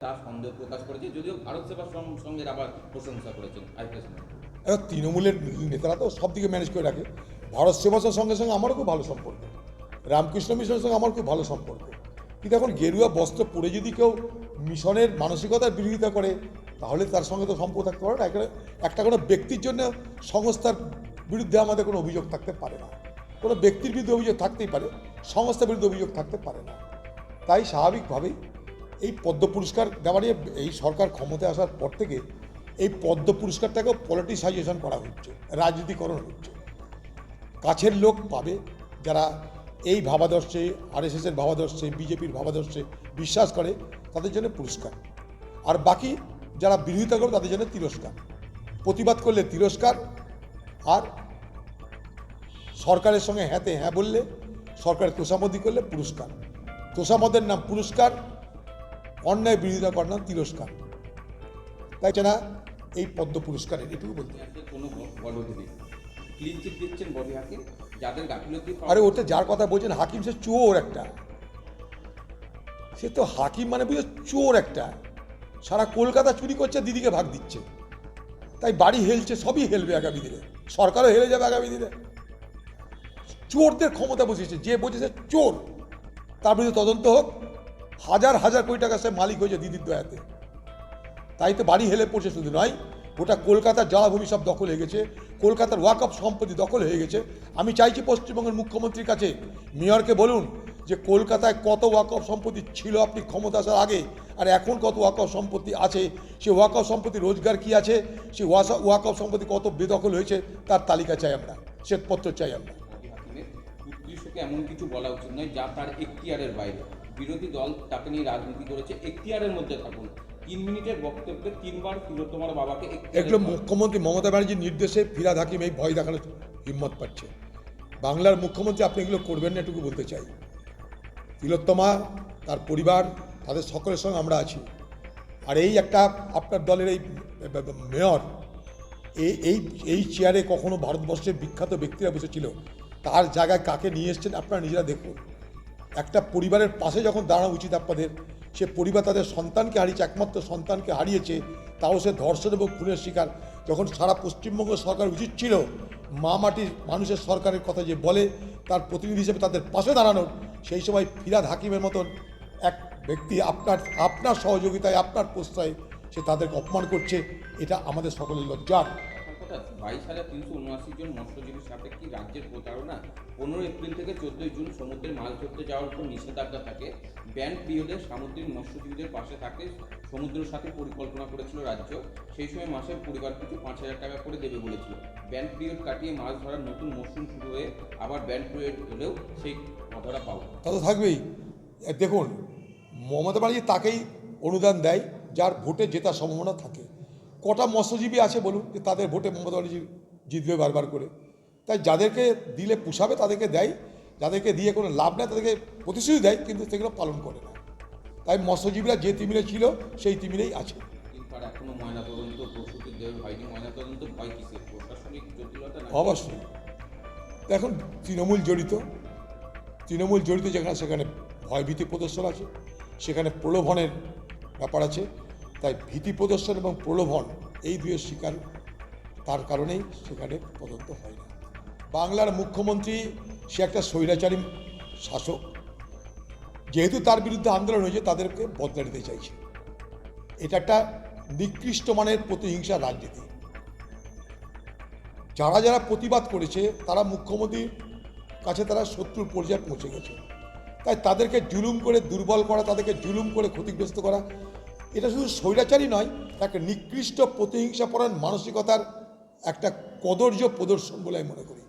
তা সন্দেহ প্রকাশ করেছে, যদিও ভারত সেবার সং- সঙ্গে আবার প্রশংসা করেছেন আইপিএস তৃণমূলের নেতারা তো সব দিকে ম্যানেজ করে রাখে। ভারত সেবাসের সঙ্গে সঙ্গে আমারও খুব ভালো সম্পর্ক। রামকৃষ্ণ মিশনের সঙ্গে আমার খুব ভালো সম্পর্ক। কিন্তু এখন গেরুয়া বস্ত্র পরে যদি কেউ মিশনের মানসিকতার বিরোধিতা করে, তাহলে তার সঙ্গে তো সম্পর্ক থাকতে পারে না। একটা কোনো ব্যক্তির জন্য সংস্থার বিরুদ্ধে আমাদের কোনো অভিযোগ থাকতে পারে না। কোনো ব্যক্তির বিরুদ্ধে অভিযোগ থাকতেই পারে, সংস্থার বিরুদ্ধে অভিযোগ থাকতে পারে না। তাই স্বাভাবিকভাবেই এই পদ্ম পুরস্কার নিয়ে এই সরকার ক্ষমতায় আসার পর থেকে এই পদ্ম পুরস্কারটাকেও পলিটিসাইজেশন করা হচ্ছে, রাজনীতিকরণ হচ্ছে। কাছের লোক পাবে যারা এই ভাবাদর্শে আরএসএসের ভাবাদর্শে বিজেপির ভাবাদর্শে বিশ্বাস করে, তাদের জন্য পুরস্কার। আর বাকি যারা বিরোধিতা করে তাদের জন্য তিরস্কার। প্রতিবাদ করলে তিরস্কার, আর সরকারের সঙ্গে হ্যাঁতে হ্যাঁ বললে সরকারের তোষামদি করলে পুরস্কার। তোষামদের নাম পুরস্কার অন্যায় বিরোধিতা করার নাম তিরস্কার। তাই না এই পদ্ম পুরস্কারের এটুকু বলতে কোনো যাদের গাফিলতি আরে ওটা যার কথা বলছেন হাকিম সে চোর একটা। সে তো হাকিম মানে বুঝে চোর একটা। সারা কলকাতা চুরি করছে দিদিকে ভাগ দিচ্ছে। তাই বাড়ি হেলছে সবই হেলবে আগামী দিনে। সরকারও হেলে যাবে আগামী দিনে। চোরদের ক্ষমতা বসেছে যে বসেছে চোর। তার বিরুদ্ধে তদন্ত হোক হাজার হাজার কোটি টাকা সে মালিক হয়েছে দিদির দয়াতে। তাই তো বাড়ি হেলে পড়ছে শুধু নয়, গোটা কলকাতার জলাভূমি সব দখল হয়ে গেছে, কলকাতার ওয়াকফ সম্পত্তি দখল হয়ে গেছে। আমি চাইছি পশ্চিমবঙ্গের মুখ্যমন্ত্রীর কাছে, মেয়রকে বলুন যে কলকাতায় কত ওয়াকফ সম্পত্তি ছিল আপনি ক্ষমতা আসার আগে, আর এখন কত ওয়াকফ সম্পত্তি আছে? সে ওয়াকফ সম্পত্তি রোজগার কি আছে? সে ওয়াকফ সম্পত্তি কত বেদখল হয়েছে? তার তালিকা চাই আমরা, শ্বেতপত্র চাই আমরা। এমন কিছু বলা উচিত নয় যা তার এখতিয়ারের বাইরে। বিরোধী দল তাকে নিয়ে রাজনীতি করেছে। এখতিয়ারের মধ্যে থাকুন। তিন মিনিটের বক্তব্যে তিনবার তিলোত্তমার বাবাকে এখতিয়ারের এগুলো মুখ্যমন্ত্রী মমতা ব্যানার্জির নির্দেশে ফিরাদ হাকিম এই ভয় দেখানোর হিম্মত পাচ্ছে। বাংলার মুখ্যমন্ত্রী আপনি এগুলো করবেন না এটুকু বলতে চাই। তিলোত্তমা তার পরিবার তাদের সকলের সঙ্গে আমরা আছি। আর এই একটা আপনার দলের এই মেয়র এই এই এই চেয়ারে কখনো ভারতবর্ষের বিখ্যাত ব্যক্তিরা বসেছিল। তার জায়গায় কাকে নিয়ে এসছেন আপনারা নিজেরা দেখুন। একটা পরিবারের পাশে যখন দাঁড়ানো উচিত আপনাদের, সে পরিবার তাদের সন্তানকে হারিয়েছে, একমাত্র সন্তানকে হারিয়েছে, তাও সে ধর্ষণ এবং খুনের শিকার। যখন সারা পশ্চিমবঙ্গ সরকার উচিত ছিল মা মাটির মানুষের সরকারের কথা যে বলে, তার প্রতিনিধি হিসেবে তাদের পাশে দাঁড়ানোর, সেই সময় ফিরাদ হাকিমের মতন এক ব্যক্তি আপনার আপনার সহযোগিতায়, আপনার প্রশ্রয়ে সে তাদেরকে অপমান করছে, এটা আমাদের সকলের লজ্জার কথা বাইশ হাজার তিনশো উনআশি জন মৎস্যজীবীর সাথে কি রাজ্যের প্রতারণা পনেরো এপ্রিল থেকে চোদ্দই জুন সমুদ্রে মাছ ধরতে যাওয়ার উপর নিষেধাজ্ঞা থাকে। ব্যান্ড পিরিয়ডে সামুদ্রিক মৎস্যজীবীদের পাশে থাকে সমুদ্রের সাথে পরিকল্পনা করেছিল রাজ্য। সেই সময় মাসের পরিবার পিছু পাঁচ হাজার টাকা করে দেবে বলেছিল। ব্যান্ড পিরিয়ড কাটিয়ে মাছ ধরার নতুন মরশুম শুরু হয়ে আবার ব্যান্ড পিরিয়ড হলেও সেই কথাটা পাবো তা তো থাকবেই। দেখুন, মমতা ব্যানার্জি তাকেই অনুদান দেয়, যার ভোটে জেতার সম্ভাবনা থাকে। কটা মৎস্যজীবী আছে বলুন যে তাদের ভোটে মমতা ব্যানার্জি জিতবে বারবার করে। তাই যাদেরকে দিলে পুষাবে তাদেরকে দেয়। যাদেরকে দিয়ে কোনো লাভ নেই তাদেরকে প্রতিশ্রুতি দেয় কিন্তু সেগুলো পালন করে না। তাই মৎস্যজীবীরা যে তিমিরে ছিল সেই তিমিরেই আছে। অবশ্যই। এখন তৃণমূল জড়িত। তৃণমূল জড়িত যেখানে সেখানে ভয়ভীতি প্রদর্শন আছে। সেখানে প্রলোভনের ব্যাপার আছে। তাই ভীতি প্রদর্শন এবং প্রলোভন এই দুয়ের শিকার। তার কারণেই সেখানে তদন্ত হয় না। বাংলার মুখ্যমন্ত্রী, সে একটা স্বৈরাচারী শাসক। যেহেতু তার বিরুদ্ধে আন্দোলন হয়েছে, তাদেরকে বদলা নিতে চাইছে। এটা একটা নিকৃষ্ট মানের প্রতিহিংসার রাজনীতি। যারা যারা প্রতিবাদ করেছে, তারা মুখ্যমন্ত্রীর কাছে তারা শত্রুর পর্যায়ে পৌঁছে গেছে। তাই তাদেরকে জুলুম করে দুর্বল করা, তাদেরকে জুলুম করে ক্ষতিগ্রস্ত করা এটা শুধু স্বৈরাচারী নয় একটা নিকৃষ্ট প্রতিহিংসাপরায়ণ মানসিকতার একটা কদর্য প্রদর্শন বলে আমি মনে করি।